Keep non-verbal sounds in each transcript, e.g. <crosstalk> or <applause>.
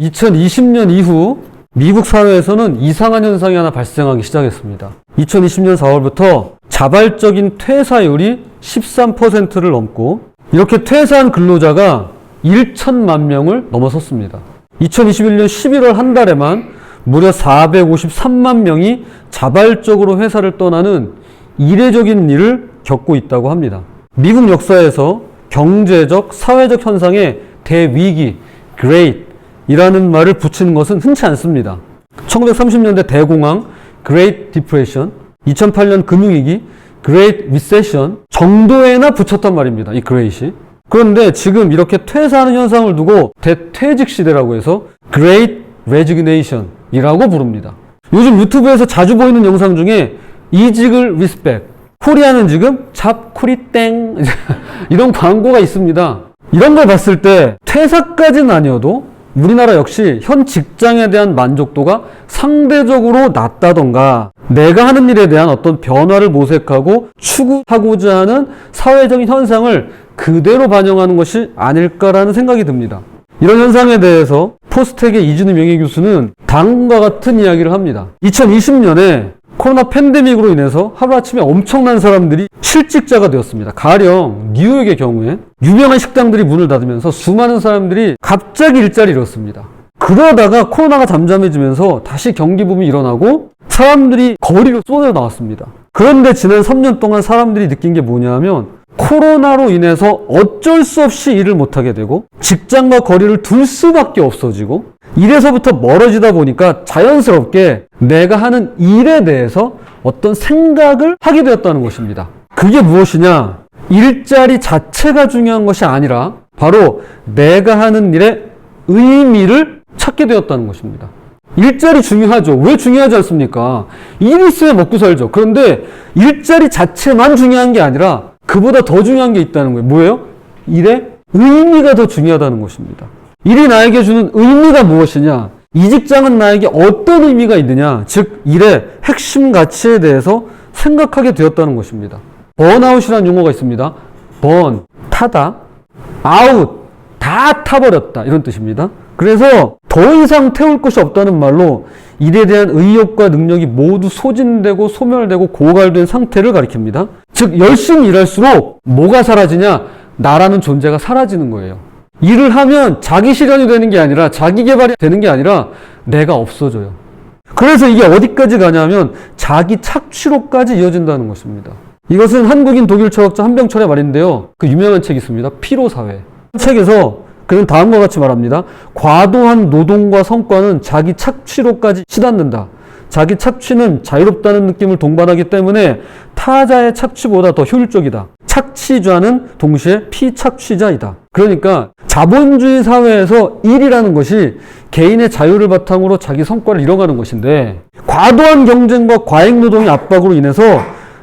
2020년 이후 미국 사회에서는 이상한 현상이 하나 발생하기 시작했습니다. 2020년 4월부터 자발적인 퇴사율이 13%를 넘고 이렇게 퇴사한 근로자가 1천만 명을 넘어섰습니다. 2021년 11월 한 달에만 무려 453만 명이 자발적으로 회사를 떠나는 이례적인 일을 겪고 있다고 합니다. 미국 역사에서 경제적, 사회적 현상에 대위기, great 이라는 말을 붙이는 것은 흔치 않습니다. 1930년대 대공황, Great Depression, 2008년 금융위기, Great Recession 정도에나 붙였단 말입니다. 이 Great이. 그런데 지금 이렇게 퇴사하는 현상을 두고 대퇴직 시대라고 해서 Great Resignation 이라고 부릅니다. 요즘 유튜브에서 자주 보이는 영상 중에 이직을 리스펙, 코리아는 지금 잡 코리땡 <laughs> 이런 광고가 있습니다. 이런 걸 봤을 때 퇴사까지는 아니어도 우리나라 역시 현 직장에 대한 만족도가 상대적으로 낮다던가 내가 하는 일에 대한 어떤 변화를 모색하고 추구하고자 하는 사회적인 현상을 그대로 반영하는 것이 아닐까라는 생각이 듭니다. 이런 현상에 대해서 포스텍의 이준희 명예교수는 다음과 같은 이야기를 합니다. 2020년에 코로나 팬데믹으로 인해서 하루아침에 엄청난 사람들이 실직자가 되었습니다. 가령 뉴욕의 경우에 유명한 식당들이 문을 닫으면서 수많은 사람들이 갑자기 일자리를 잃었습니다. 그러다가 코로나가 잠잠해지면서 다시 경기 붐이 일어나고 사람들이 거리로 쏟아 나왔습니다. 그런데 지난 3년 동안 사람들이 느낀 게 뭐냐면 코로나로 인해서 어쩔 수 없이 일을 못하게 되고 직장과 거리를 둘 수밖에 없어지고 이래서부터 멀어지다 보니까 자연스럽게 내가 하는 일에 대해서 어떤 생각을 하게 되었다는 것입니다. 그게 무엇이냐? 일자리 자체가 중요한 것이 아니라 바로 내가 하는 일의 의미를 찾게 되었다는 것입니다. 일자리 중요하죠. 왜 중요하지 않습니까? 일 있으면 먹고 살죠. 그런데 일자리 자체만 중요한 게 아니라 그보다 더 중요한 게 있다는 거예요. 뭐예요? 일의 의미가 더 중요하다는 것입니다. 일이 나에게 주는 의미가 무엇이냐? 이 직장은 나에게 어떤 의미가 있느냐? 즉, 일의 핵심 가치에 대해서 생각하게 되었다는 것입니다. 번아웃이라는 용어가 있습니다. 번, 타다. 아웃, 다 타버렸다. 이런 뜻입니다. 그래서 더 이상 태울 것이 없다는 말로 일에 대한 의욕과 능력이 모두 소진되고 소멸되고 고갈된 상태를 가리킵니다. 즉, 열심히 일할수록 뭐가 사라지냐? 나라는 존재가 사라지는 거예요. 일을 하면 자기 실현이 되는 게 아니라 자기 개발이 되는 게 아니라 내가 없어져요. 그래서 이게 어디까지 가냐면 자기 착취로까지 이어진다는 것입니다. 이것은 한국인 독일 철학자 한병철의 말인데요. 그 유명한 책이 있습니다. 피로사회. 책에서 그는 다음과 같이 말합니다. 과도한 노동과 성과는 자기 착취로까지 치닫는다. 자기 착취는 자유롭다는 느낌을 동반하기 때문에 타자의 착취보다 더 효율적이다. 착취자는 동시에 피착취자이다. 그러니까 자본주의 사회에서 일이라는 것이 개인의 자유를 바탕으로 자기 성과를 이뤄가는 것인데 과도한 경쟁과 과잉 노동의 압박으로 인해서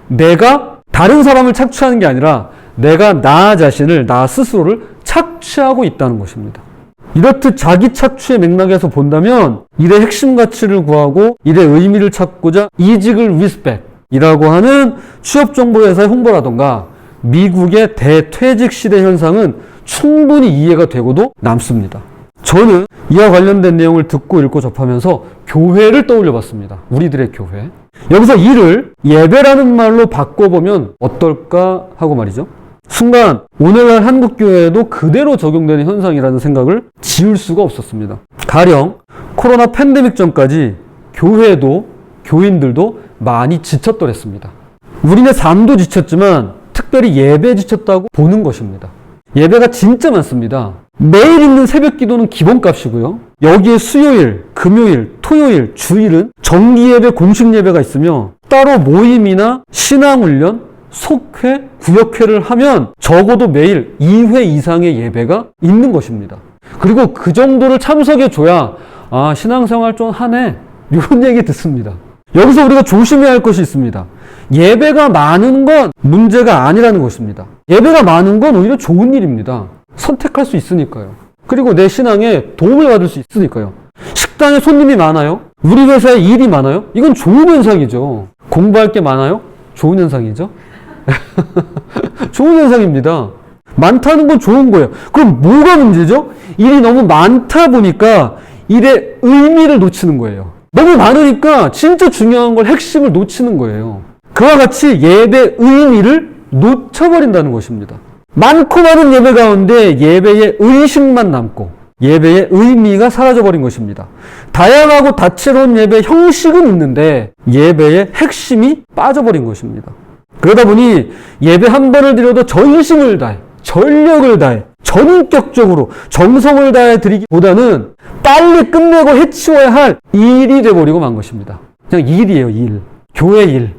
내가 다른 사람을 착취하는 게 아니라 내가 나 자신을 나 스스로를 착취하고 있다는 것입니다. 이렇듯 자기 착취의 맥락에서 본다면 일의 핵심 가치를 구하고 일의 의미를 찾고자 이직을 리스펙 이라고 하는 취업 정보 회사의 홍보라던가 미국의 대퇴직 시대 현상은 충분히 이해가 되고도 남습니다. 저는 이와 관련된 내용을 듣고 읽고 접하면서 교회를 떠올려 봤습니다. 우리들의 교회. 여기서 일을 예배라는 말로 바꿔보면 어떨까 하고 말이죠. 순간 오늘날 한국 교회에도 그대로 적용되는 현상이라는 생각을 지울 수가 없었습니다. 가령 코로나 팬데믹 전까지 교회도 교인들도 많이 지쳤더랬습니다. 우리네 삶도 지쳤지만 특별히 예배 지쳤다고 보는 것입니다. 예배가 진짜 많습니다. 매일 있는 새벽 기도는 기본값이고요. 여기에 수요일, 금요일, 토요일, 주일은 정기 예배, 공식 예배가 있으며 따로 모임이나 신앙 훈련, 속회, 구역회를 하면 적어도 매일 2회 이상의 예배가 있는 것입니다. 그리고 그 정도를 참석해 줘야 아, 신앙생활 좀 하네. 이런 얘기 듣습니다. 여기서 우리가 조심해야 할 것이 있습니다. 예배가 많은 건 문제가 아니라는 것입니다. 예배가 많은 건 오히려 좋은 일입니다. 선택할 수 있으니까요. 그리고 내 신앙에 도움을 받을 수 있으니까요. 식당에 손님이 많아요? 우리 회사에 일이 많아요? 이건 좋은 현상이죠. 공부할 게 많아요? 좋은 현상이죠. <laughs> 좋은 현상입니다. 많다는 건 좋은 거예요. 그럼 뭐가 문제죠? 일이 너무 많다 보니까 일의 의미를 놓치는 거예요. 너무 많으니까 진짜 중요한 걸 핵심을 놓치는 거예요. 그와 같이 예배 의미를 놓쳐버린다는 것입니다. 많고 많은 예배 가운데 예배의 의식만 남고 예배의 의미가 사라져버린 것입니다. 다양하고 다채로운 예배 형식은 있는데 예배의 핵심이 빠져버린 것입니다. 그러다 보니 예배 한 번을 드려도 전심을 다해, 전력을 다해, 전격적으로 정성을 다해 드리기보다는 빨리 끝내고 해치워야 할 일이 돼버리고 만 것입니다. 그냥 일이에요, 일. 교회 일.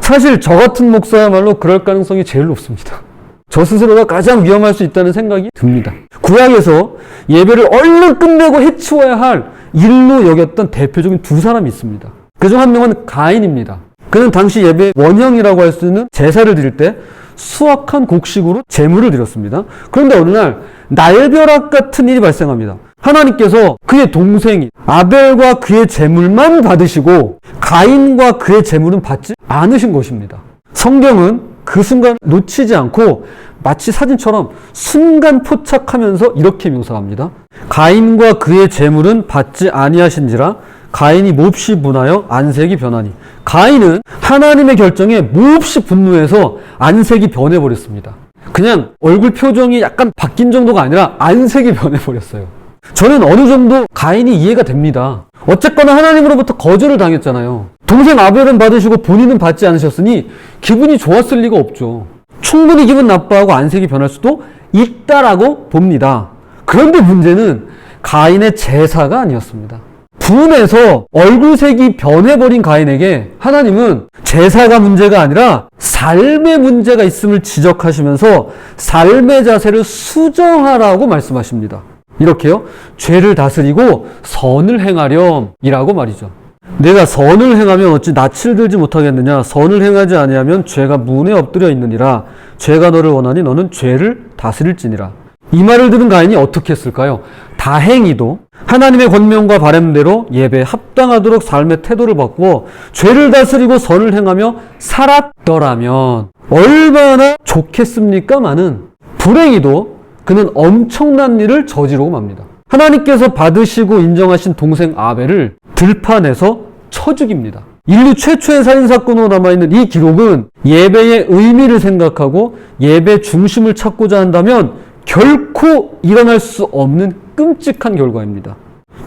사실 저 같은 목사야말로 그럴 가능성이 제일 높습니다. 저 스스로가 가장 위험할 수 있다는 생각이 듭니다. 구약에서 예배를 얼른 끝내고 해치워야 할 일로 여겼던 대표적인 두 사람이 있습니다. 그중 한 명은 가인입니다. 그는 당시 예배 원형이라고 할 수 있는 제사를 드릴 때 수확한 곡식으로 제물을 드렸습니다. 그런데 어느 날 날벼락 같은 일이 발생합니다. 하나님께서 그의 동생이 아벨과 그의 제물만 받으시고 가인과 그의 제물은 받지 않으신 것입니다. 성경은 그 순간 놓치지 않고 마치 사진처럼 순간 포착하면서 이렇게 묘사합니다. 가인과 그의 제물은 받지 아니하신지라 가인이 몹시 분하여 안색이 변하니 가인은 하나님의 결정에 몹시 분노해서 안색이 변해버렸습니다. 그냥 얼굴 표정이 약간 바뀐 정도가 아니라 안색이 변해버렸어요. 저는 어느 정도 가인이 이해가 됩니다. 어쨌거나 하나님으로부터 거절을 당했잖아요. 동생 아벨은 받으시고 본인은 받지 않으셨으니 기분이 좋았을 리가 없죠. 충분히 기분 나빠하고 안색이 변할 수도 있다라고 봅니다. 그런데 문제는 가인의 제사가 아니었습니다. 분해서 얼굴색이 변해버린 가인에게 하나님은 제사가 문제가 아니라 삶의 문제가 있음을 지적하시면서 삶의 자세를 수정하라고 말씀하십니다. 이렇게요. 죄를 다스리고 선을 행하렴이라고 말이죠. 내가 선을 행하면 어찌 낯을 들지 못하겠느냐? 선을 행하지 아니하면 죄가 문에 엎드려 있느니라. 죄가 너를 원하니 너는 죄를 다스릴지니라. 이 말을 들은 가인이 어떻게 했을까요? 다행히도 하나님의 권명과 바램대로 예배에 합당하도록 삶의 태도를 바꾸어 죄를 다스리고 선을 행하며 살았더라면 얼마나 좋겠습니까마는 불행히도 그는 엄청난 일을 저지르고 맙니다. 하나님께서 받으시고 인정하신 동생 아벨을 들판에서 쳐 죽입니다. 인류 최초의 살인사건으로 남아있는 이 기록은 예배의 의미를 생각하고 예배 중심을 찾고자 한다면 결코 일어날 수 없는 끔찍한 결과입니다.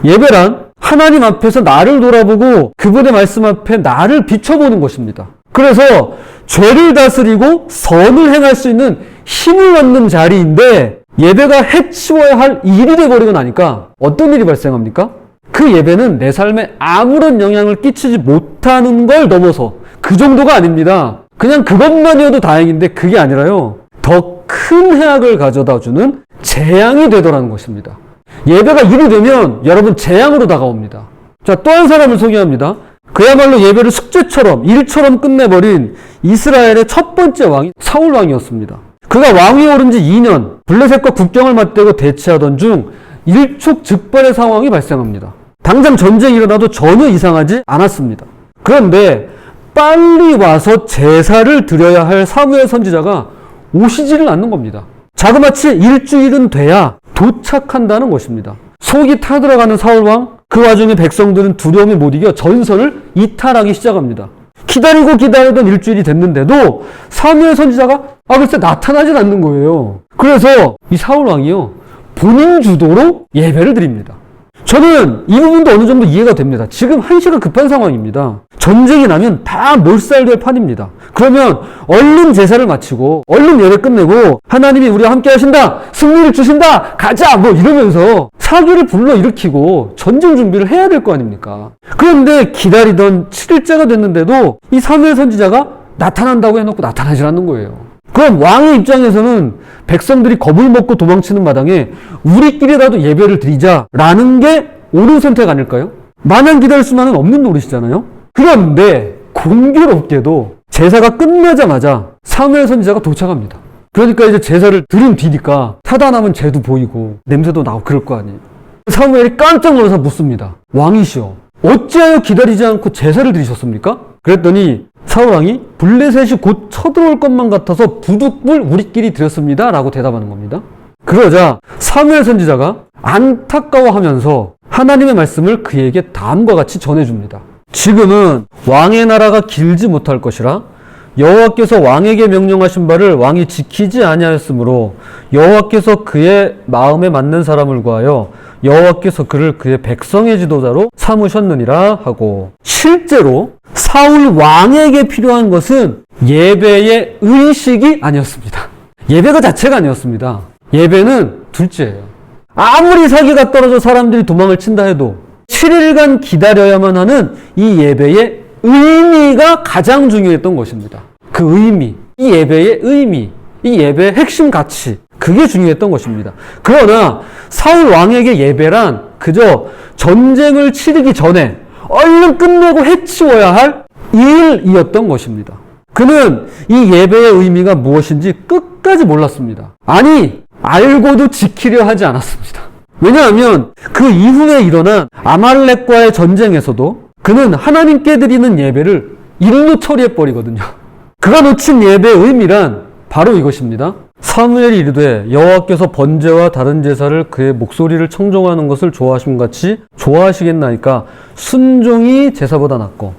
예배란 하나님 앞에서 나를 돌아보고 그분의 말씀 앞에 나를 비춰보는 것입니다. 그래서 죄를 다스리고 선을 행할 수 있는 힘을 얻는 자리인데 예배가 해치워야 할 일이 돼버리고 나니까 어떤 일이 발생합니까? 그 예배는 내 삶에 아무런 영향을 끼치지 못하는 걸 넘어서 그 정도가 아닙니다. 그냥 그것만이어도 다행인데 그게 아니라요. 더 큰 해악을 가져다 주는 재앙이 되더라는 것입니다. 예배가 일이 되면 여러분 재앙으로 다가옵니다. 자, 또 한 사람을 소개합니다. 그야말로 예배를 숙제처럼 일처럼 끝내버린 이스라엘의 첫 번째 왕이 사울 왕이었습니다. 그가 왕위에 오른 지 2년 블레셋과 국경을 맞대고 대치하던 중 일촉즉발의 상황이 발생합니다. 당장 전쟁이 일어나도 전혀 이상하지 않았습니다. 그런데 빨리 와서 제사를 드려야 할 사무엘 선지자가 오시지를 않는 겁니다. 자그마치 일주일은 돼야 도착한다는 것입니다. 속이 타들어가는 사울왕, 그 와중에 백성들은 두려움에 못 이겨 전선을 이탈하기 시작합니다. 기다리고 기다리던 일주일이 됐는데도 사무엘 선지자가 아 글쎄 나타나질 않는 거예요. 그래서 이 사울 왕이요 본인 주도로 예배를 드립니다. 저는 이 부분도 어느 정도 이해가 됩니다. 지금 한시가 급한 상황입니다. 전쟁이 나면 다 몰살될 판입니다. 그러면 얼른 제사를 마치고 얼른 예배 끝내고 하나님이 우리와 함께 하신다 승리를 주신다 가자 뭐 이러면서 사기를 불러 일으키고 전쟁 준비를 해야 될 거 아닙니까? 그런데 기다리던 7일째가 됐는데도 이 사무엘 선지자가 나타난다고 해놓고 나타나질 않는 거예요. 그럼 왕의 입장에서는 백성들이 겁을 먹고 도망치는 마당에 우리끼리라도 예배를 드리자라는 게 옳은 선택 아닐까요? 마냥 기다릴 수만은 없는 노릇이잖아요. 그런데 공교롭게도 제사가 끝나자마자 사무엘 선지자가 도착합니다. 그러니까 이제 제사를 드린 뒤니까 타다 남은 죄도 보이고 냄새도 나고 그럴 거 아니에요. 사무엘이 깜짝 놀라서 묻습니다. 왕이시여, 어찌하여 기다리지 않고 제사를 드리셨습니까? 그랬더니 사울왕이 블레셋이 곧 쳐들어올 것만 같아서 부득불 우리끼리 드렸습니다. 라고 대답하는 겁니다. 그러자 사무엘 선지자가 안타까워하면서 하나님의 말씀을 그에게 다음과 같이 전해줍니다. 지금은 왕의 나라가 길지 못할 것이라 여호와께서 왕에게 명령하신 바를 왕이 지키지 아니하였으므로 여호와께서 그의 마음에 맞는 사람을 구하여 여호와께서 그를 그의 백성의 지도자로 삼으셨느니라 하고 실제로 사울 왕에게 필요한 것은 예배의 의식이 아니었습니다. 예배가 자체가 아니었습니다. 예배는 둘째예요. 아무리 사기가 떨어져 사람들이 도망을 친다 해도 7일간 기다려야만 하는 이 예배의 의미가 가장 중요했던 것입니다. 그 의미, 이 예배의 의미, 이 예배의 핵심 가치, 그게 중요했던 것입니다. 그러나 사울 왕에게 예배란 그저 전쟁을 치르기 전에 얼른 끝내고 해치워야 할 일이었던 것입니다. 그는 이 예배의 의미가 무엇인지 끝까지 몰랐습니다. 아니, 알고도 지키려 하지 않았습니다. 왜냐하면 그 이후에 일어난 아말렉과의 전쟁에서도 그는 하나님께 드리는 예배를 일로 처리해버리거든요. 그가 놓친 예배의 의미란 바로 이것입니다. 사무엘이 이르되 여호와께서 번제와 다른 제사를 그의 목소리를 청종하는 것을 좋아하심 같이 좋아하시겠나이까? 순종이 제사보다 낫고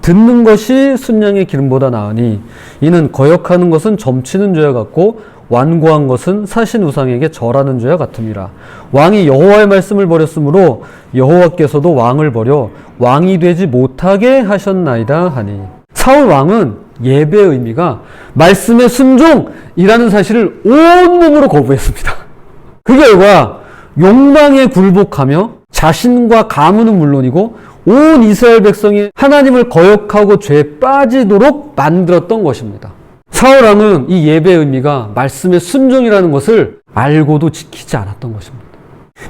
듣는 것이 순양의 기름보다 나으니 이는 거역하는 것은 점치는 죄와 같고 완고한 것은 사신 우상에게 절하는 죄와 같음이라. 왕이 여호와의 말씀을 버렸으므로 여호와께서도 왕을 버려 왕이 되지 못하게 하셨나이다 하니. 사울 왕은 예배의 의미가 말씀의 순종이라는 사실을 온몸으로 거부했습니다. 그 결과 욕망에 굴복하며 자신과 가문은 물론이고 온 이스라엘 백성이 하나님을 거역하고 죄에 빠지도록 만들었던 것입니다. 사울 왕은 이 예배의 의미가 말씀의 순종이라는 것을 알고도 지키지 않았던 것입니다.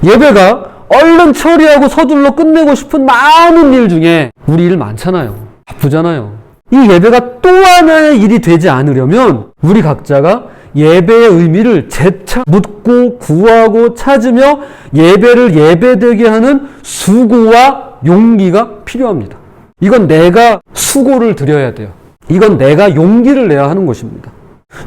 예배가 얼른 처리하고 서둘러 끝내고 싶은 많은 일 중에 우리 일 많잖아요. 바쁘잖아요. 이 예배가 또 하나의 일이 되지 않으려면 우리 각자가 예배의 의미를 재차 묻고 구하고 찾으며 예배를 예배되게 하는 수고와 용기가 필요합니다. 이건 내가 수고를 드려야 돼요. 이건 내가 용기를 내야 하는 것입니다.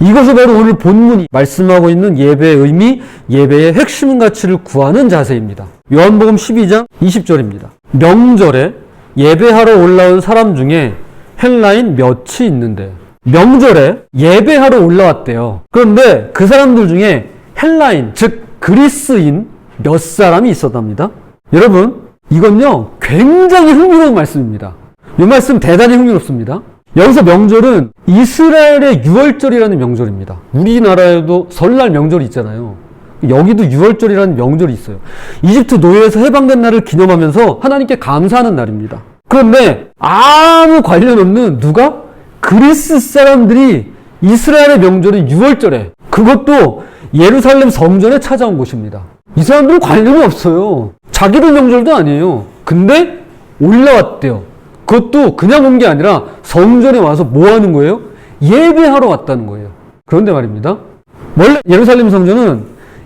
이것이 바로 오늘 본문이 말씀하고 있는 예배의 의미, 예배의 핵심 가치를 구하는 자세입니다. 요한복음 12장 20절입니다. 명절에 예배하러 올라온 사람 중에 헬라인 몇이 있는데 명절에 예배하러 올라왔대요. 그런데 그 사람들 중에 헬라인, 즉 그리스인 몇 사람이 있었답니다. 여러분, 이건요 굉장히 흥미로운 말씀입니다. 이 말씀 대단히 흥미롭습니다. 여기서 명절은 이스라엘의 유월절이라는 명절입니다. 우리나라에도 설날 명절이 있잖아요. 여기도 유월절이라는 명절이 있어요. 이집트 노예에서 해방된 날을 기념하면서 하나님께 감사하는 날입니다. 그런데 아무 관련 없는 누가 그리스 사람들이 이스라엘의 명절인 유월절에 그것도 예루살렘 성전에 찾아온 곳입니다. 이 사람들은 관련이 없어요. 자기들 명절도 아니에요. 근데 올라왔대요. 그것도 그냥 온 게 아니라 성전에 와서 뭐 하는 거예요? 예배하러 왔다는 거예요. 그런데 말입니다. 원래 예루살렘 성전은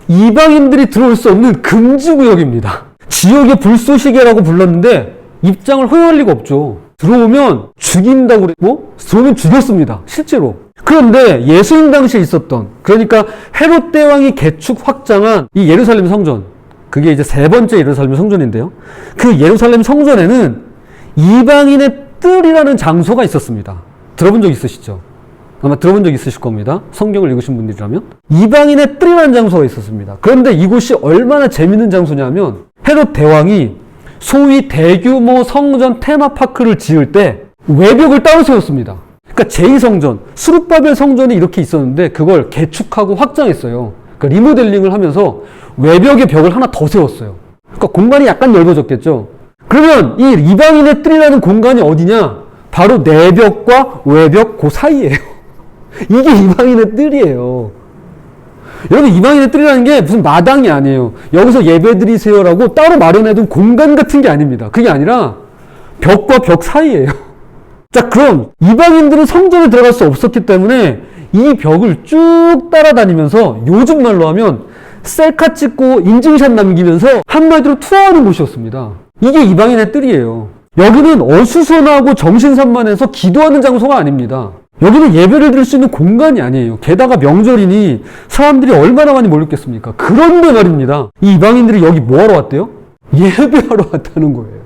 이방인들이 들어올 수 없는 금지구역입니다. 지옥의 불쏘시개라고 불렀는데 입장을 허용할 리가 없죠. 들어오면 죽인다고 그랬고, 들어오면 죽였습니다. 실제로. 그런데 예수님 당시에 있었던, 그러니까 헤롯 대왕이 개축 확장한 이 예루살렘 성전, 그게 이제 세 번째 예루살렘 성전인데요. 그 예루살렘 성전에는 이방인의 뜰이라는 장소가 있었습니다. 들어본 적 있으시죠? 아마 들어본 적 있으실 겁니다. 성경을 읽으신 분들이라면. 이방인의 뜰이라는 장소가 있었습니다. 그런데 이곳이 얼마나 재밌는 장소냐면 헤롯 대왕이 소위 대규모 성전 테마파크를 지을 때 외벽을 따로 세웠습니다. 그러니까 제2성전, 수르바벨 성전이 이렇게 있었는데 그걸 개축하고 확장했어요. 그러니까 리모델링을 하면서 외벽에 벽을 하나 더 세웠어요. 그러니까 공간이 약간 넓어졌겠죠. 그러면 이 이방인의 뜰이라는 공간이 어디냐? 바로 내벽과 외벽 그 사이예요. <laughs> 이게 이방인의 뜰이에요. 여러분 이방인의 뜰이라는 게 무슨 마당이 아니에요. 여기서 예배 드리세요라고 따로 마련해둔 공간 같은 게 아닙니다. 그게 아니라 벽과 벽 사이예요. <laughs> 자 그럼 이방인들은 성전에 들어갈 수 없었기 때문에 이 벽을 쭉 따라다니면서 요즘 말로 하면 셀카 찍고 인증샷 남기면서 한마디로 투어하는 곳이었습니다. 이게 이방인의 뜰이에요. 여기는 어수선하고 정신산만해서 기도하는 장소가 아닙니다. 여기는 예배를 드릴 수 있는 공간이 아니에요. 게다가 명절이니 사람들이 얼마나 많이 몰렸겠습니까? 그런데 말입니다. 이 이방인들이 여기 뭐하러 왔대요? 예배하러 왔다는 거예요.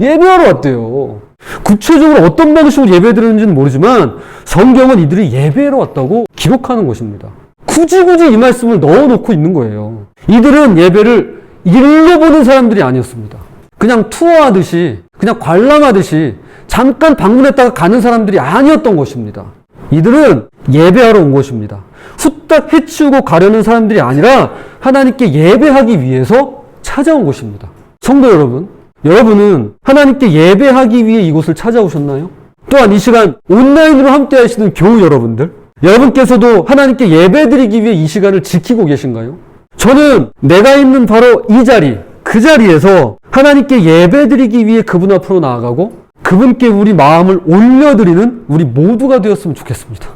예배하러 왔대요. 구체적으로 어떤 방식으로 예배 드리는지는 모르지만 성경은 이들이 예배하러 왔다고 기록하는 것입니다. 굳이 굳이 이 말씀을 넣어놓고 있는 거예요. 이들은 예배를 일러보는 사람들이 아니었습니다. 그냥 투어하듯이, 그냥 관람하듯이 잠깐 방문했다가 가는 사람들이 아니었던 것입니다. 이들은 예배하러 온 것입니다. 후딱 해치우고 가려는 사람들이 아니라 하나님께 예배하기 위해서 찾아온 것입니다. 성도 여러분, 여러분은 하나님께 예배하기 위해 이곳을 찾아오셨나요? 또한 이 시간 온라인으로 함께 하시는 교우 여러분들, 여러분께서도 하나님께 예배드리기 위해 이 시간을 지키고 계신가요? 저는 내가 있는 바로 이 자리, 그 자리에서 하나님께 예배드리기 위해 그분 앞으로 나아가고 그분께 우리 마음을 올려드리는 우리 모두가 되었으면 좋겠습니다.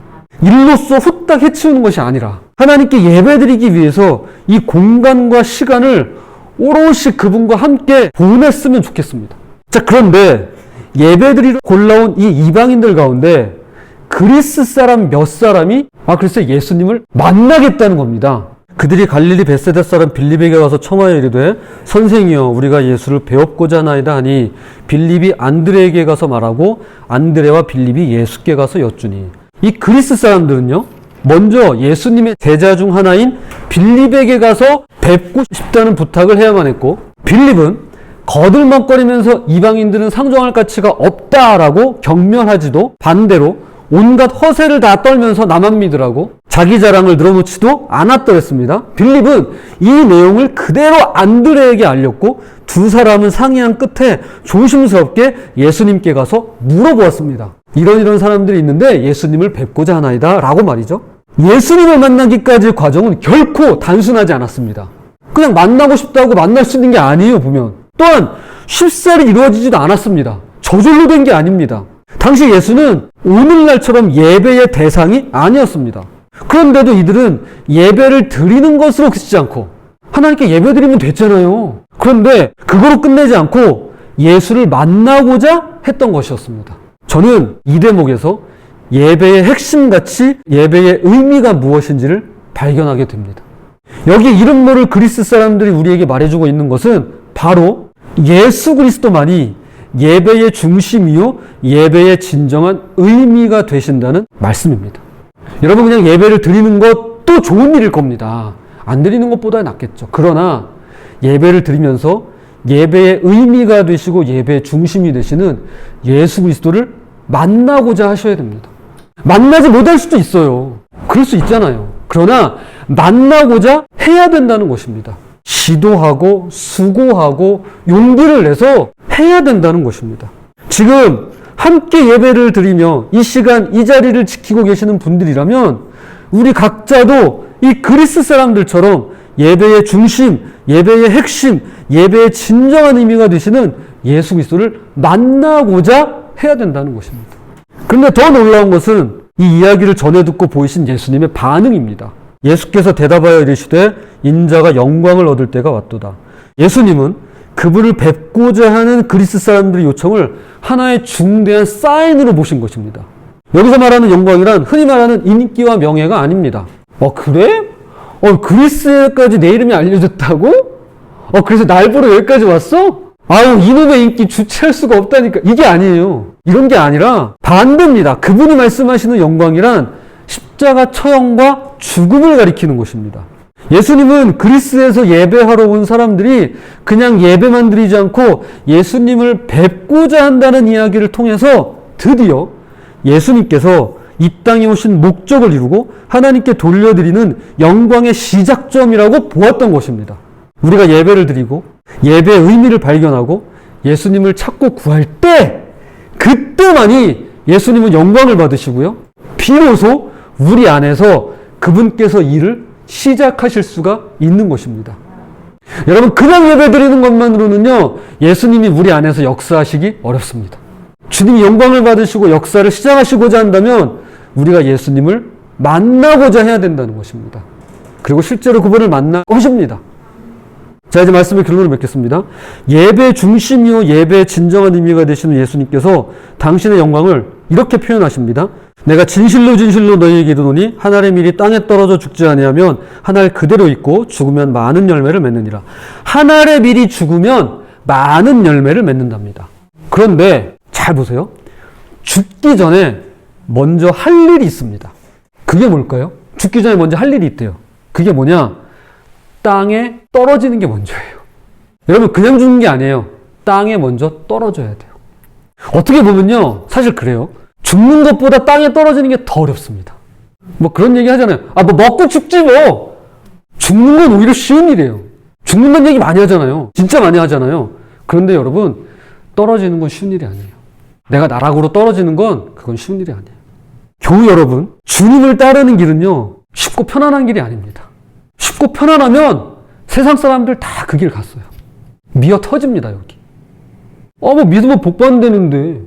일로써 후딱 해치우는 것이 아니라 하나님께 예배드리기 위해서 이 공간과 시간을 오롯이 그분과 함께 보냈으면 좋겠습니다. 자, 그런데 예배드리러 골라온 이 이방인들 가운데 그리스 사람 몇 사람이 아 글쎄 예수님을 만나겠다는 겁니다. 그들이 갈릴리 베세다 사람 빌립에게 와서 청하여 이르되 선생이여 우리가 예수를 배웠고자 하나이다 하니 빌립이 안드레에게 가서 말하고 안드레와 빌립이 예수께 가서 여쭈니. 이 그리스 사람들은요 먼저 예수님의 제자 중 하나인 빌립에게 가서 뵙고 싶다는 부탁을 해야만 했고 빌립은 거들먹거리면서 이방인들은 상종할 가치가 없다라고 경멸하지도 반대로 온갖 허세를 다 떨면서 나만 믿으라고 자기 자랑을 늘어놓지도 않았더랬습니다. 빌립은 이 내용을 그대로 안드레에게 알렸고 두 사람은 상의한 끝에 조심스럽게 예수님께 가서 물어보았습니다. 이런 이런 사람들이 있는데 예수님을 뵙고자 하나이다 라고 말이죠. 예수님을 만나기까지 과정은 결코 단순하지 않았습니다. 그냥 만나고 싶다고 만날 수 있는 게 아니에요, 보면. 또한 쉽사리 이루어지지도 않았습니다. 저절로 된 게 아닙니다. 당시 예수는 오늘날처럼 예배의 대상이 아니었습니다. 그런데도 이들은 예배를 드리는 것으로 그치지 않고 하나님께 예배 드리면 됐잖아요. 그런데 그거로 끝내지 않고 예수를 만나고자 했던 것이었습니다. 저는 이 대목에서 예배의 핵심 같이 예배의 의미가 무엇인지를 발견하게 됩니다. 여기 이름 모를 그리스 사람들이 우리에게 말해주고 있는 것은 바로 예수 그리스도만이 예배의 중심이요, 예배의 진정한 의미가 되신다는 말씀입니다. 여러분, 그냥 예배를 드리는 것도 좋은 일일 겁니다. 안 드리는 것보다 낫겠죠. 그러나 예배를 드리면서 예배의 의미가 되시고 예배의 중심이 되시는 예수 그리스도를 만나고자 하셔야 됩니다. 만나지 못할 수도 있어요. 그럴 수 있잖아요. 그러나 만나고자 해야 된다는 것입니다. 시도하고 수고하고 용기를 내서 해야 된다는 것입니다. 지금 함께 예배를 드리며 이 시간 이 자리를 지키고 계시는 분들이라면 우리 각자도 이 그리스 사람들처럼 예배의 중심, 예배의 핵심, 예배의 진정한 의미가 되시는 예수 그리스도를 만나고자 해야 된다는 것입니다. 그런데 더 놀라운 것은 이 이야기를 전해 듣고 보이신 예수님의 반응입니다. 예수께서 대답하여 이르시되 인자가 영광을 얻을 때가 왔도다. 예수님은 그분을 뵙고자 하는 그리스 사람들의 요청을 하나의 중대한 사인으로 보신 것입니다. 여기서 말하는 영광이란 흔히 말하는 인기와 명예가 아닙니다. 어, 그래? 어, 그리스까지 내 이름이 알려졌다고? 어, 그래서 날 보러 여기까지 왔어? 아유, 이놈의 인기 주체할 수가 없다니까. 이게 아니에요. 이런 게 아니라 반대입니다. 그분이 말씀하시는 영광이란 십자가 처형과 죽음을 가리키는 것입니다. 예수님은 그리스에서 예배하러 온 사람들이 그냥 예배만 드리지 않고 예수님을 뵙고자 한다는 이야기를 통해서 드디어 예수님께서 이 땅에 오신 목적을 이루고 하나님께 돌려드리는 영광의 시작점이라고 보았던 것입니다. 우리가 예배를 드리고 예배의 의미를 발견하고 예수님을 찾고 구할 때 그때만이 예수님은 영광을 받으시고요. 비로소 우리 안에서 그분께서 일을 시작하실 수가 있는 것입니다. 여러분, 그냥 예배 드리는 것만으로는요, 예수님이 우리 안에서 역사하시기 어렵습니다. 주님이 영광을 받으시고 역사를 시작하시고자 한다면 우리가 예수님을 만나고자 해야 된다는 것입니다. 그리고 실제로 그분을 만나 오십니다. 자, 이제 말씀의 결론을 맺겠습니다. 예배 중심이요, 예배의 진정한 의미가 되시는 예수님께서 당신의 영광을 이렇게 표현하십니다. 내가 진실로 진실로 너희에게 이르노니 하늘의 밀이 땅에 떨어져 죽지 아니하면 하늘 그대로 있고 죽으면 많은 열매를 맺느니라. 하늘의 밀이 죽으면 많은 열매를 맺는답니다. 그런데 잘 보세요. 죽기 전에 먼저 할 일이 있습니다. 그게 뭘까요? 죽기 전에 먼저 할 일이 있대요. 그게 뭐냐? 땅에 떨어지는 게 먼저예요. 여러분 그냥 죽는 게 아니에요. 땅에 먼저 떨어져야 돼요. 어떻게 보면요. 사실 그래요. 죽는 것보다 땅에 떨어지는 게 더 어렵습니다. 뭐 그런 얘기 하잖아요. 아, 뭐 먹고 죽지 뭐. 죽는 건 오히려 쉬운 일이에요. 죽는다는 얘기 많이 하잖아요. 진짜 많이 하잖아요. 그런데 여러분, 떨어지는 건 쉬운 일이 아니에요. 내가 나락으로 떨어지는 건 그건 쉬운 일이 아니에요. 교우 여러분, 주님을 따르는 길은요, 쉽고 편안한 길이 아닙니다. 쉽고 편안하면 세상 사람들 다 그 길 갔어요. 미어 터집니다, 여기. 어, 뭐 믿으면 복 받는다는데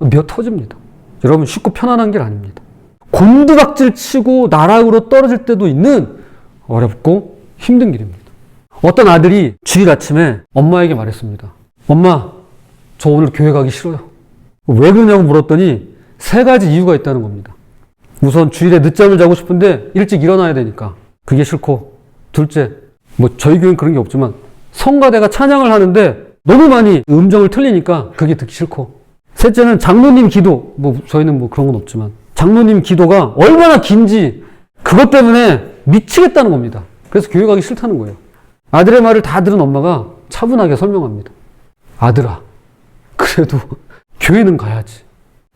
미어 터집니다. 여러분 쉽고 편안한 길 아닙니다. 곤두박질 치고 나락으로 떨어질 때도 있는 어렵고 힘든 길입니다. 어떤 아들이 주일 아침에 엄마에게 말했습니다. 엄마, 저 오늘 교회 가기 싫어요. 왜 그러냐고 물었더니 세 가지 이유가 있다는 겁니다. 우선 주일에 늦잠을 자고 싶은데 일찍 일어나야 되니까 그게 싫고 둘째, 뭐 저희 교회는 그런 게 없지만 성가대가 찬양을 하는데 너무 많이 음정을 틀리니까 그게 듣기 싫고 셋째는 장로님 기도 뭐 저희는 뭐 그런 건 없지만 장로님 기도가 얼마나 긴지 그것 때문에 미치겠다는 겁니다. 그래서 교회 가기 싫다는 거예요. 아들의 말을 다 들은 엄마가 차분하게 설명합니다. 아들아, 그래도 교회는 가야지.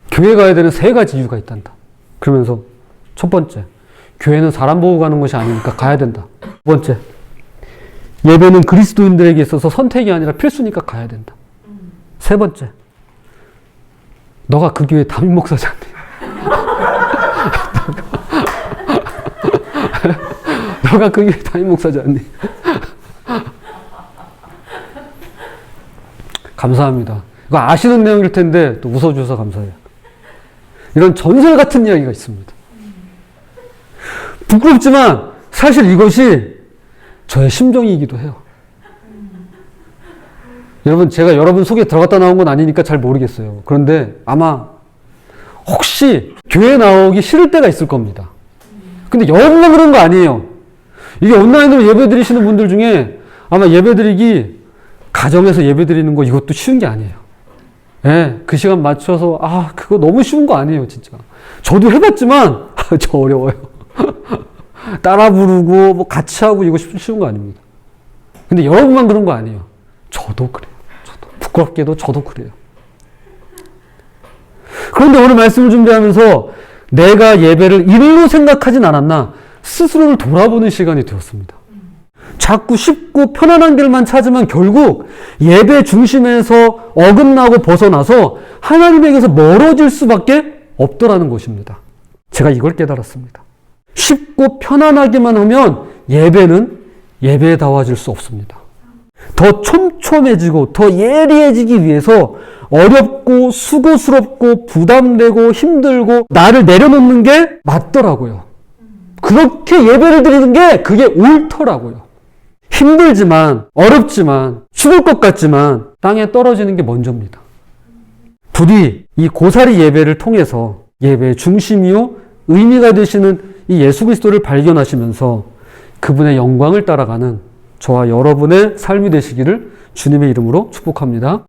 교회 가야 되는 세 가지 이유가 있단다. 그러면서 첫 번째, 교회는 사람 보고 가는 것이 아니니까 가야 된다. 두 번째, 예배는 그리스도인들에게 있어서 선택이 아니라 필수니까 가야 된다. 세 번째, 너가 그 교회 담임 목사지 않니? <laughs> 너가 그 교회 담임 목사지 않니? 감사합니다. 이거 아시는 내용일 텐데 또 웃어주셔서 감사해요. 이런 전설 같은 이야기가 있습니다. 부끄럽지만 사실 이것이 저의 심정이기도 해요. 여러분, 제가 여러분 속에 들어갔다 나온 건 아니니까 잘 모르겠어요. 그런데 아마 혹시 교회 나오기 싫을 때가 있을 겁니다. 근데 여러분만 그런 거 아니에요. 이게 온라인으로 예배 드리시는 분들 중에 아마 예배 드리기 가정에서 예배 드리는 거 이것도 쉬운 게 아니에요. 예, 그 시간 맞춰서 아, 그거 너무 쉬운 거 아니에요, 진짜. 저도 해봤지만 아, <laughs> 저 어려워요. <laughs> 따라 부르고 뭐 같이 하고 이거 쉬- 쉬운 거 아닙니다. 근데 여러분만 그런 거 아니에요. 저도 그래요. 부끄럽게도 저도 그래요. 그런데 오늘 말씀을 준비하면서 내가 예배를 일로 생각하진 않았나 스스로를 돌아보는 시간이 되었습니다. 자꾸 쉽고 편안한 길만 찾으면 결국 예배 중심에서 어긋나고 벗어나서 하나님에게서 멀어질 수밖에 없더라는 것입니다. 제가 이걸 깨달았습니다. 쉽고 편안하게만 하면 예배는 예배다워질 수 없습니다. 더 촘촘해지고 더 예리해지기 위해서 어렵고 수고스럽고 부담되고 힘들고 나를 내려놓는 게 맞더라고요. 그렇게 예배를 드리는 게 그게 옳더라고요. 힘들지만 어렵지만 죽을 것 같지만 땅에 떨어지는 게 먼저입니다. 부디 이 고사리 예배를 통해서 예배의 중심이요 의미가 되시는 이 예수 그리스도를 발견하시면서 그분의 영광을 따라가는 저와 여러분의 삶이 되시기를 주님의 이름으로 축복합니다.